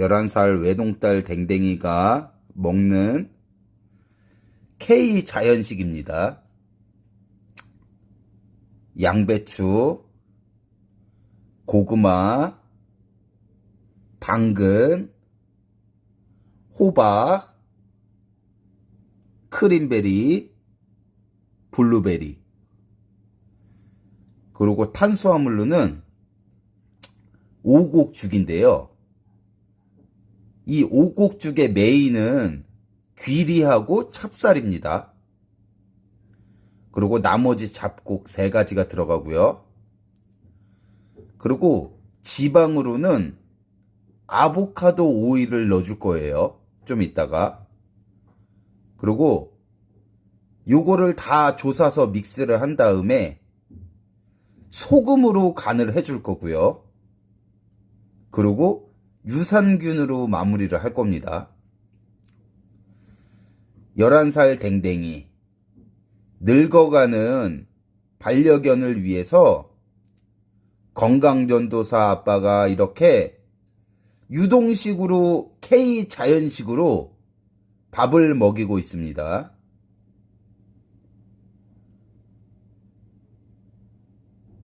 11살 외동딸 댕댕이가 먹는 K 자연식입니다. 양배추, 고구마, 당근, 호박, 크림베리, 블루베리. 그리고 탄수화물로는 오곡죽인데요. 이 오곡죽의 메인은 귀리하고 찹쌀입니다. 그리고 나머지 잡곡 세 가지가 들어가고요. 그리고 지방으로는 아보카도 오일을 넣어줄 거예요. 좀 이따가. 그리고 요거를 다 조사서 믹스를 한 다음에 소금으로 간을 해줄 거고요. 그리고 유산균으로 마무리를 할 겁니다. 11살 댕댕이. 늙어가는 반려견을 위해서 건강전도사 아빠가 이렇게 유동식으로 K 자연식으로 밥을 먹이고 있습니다.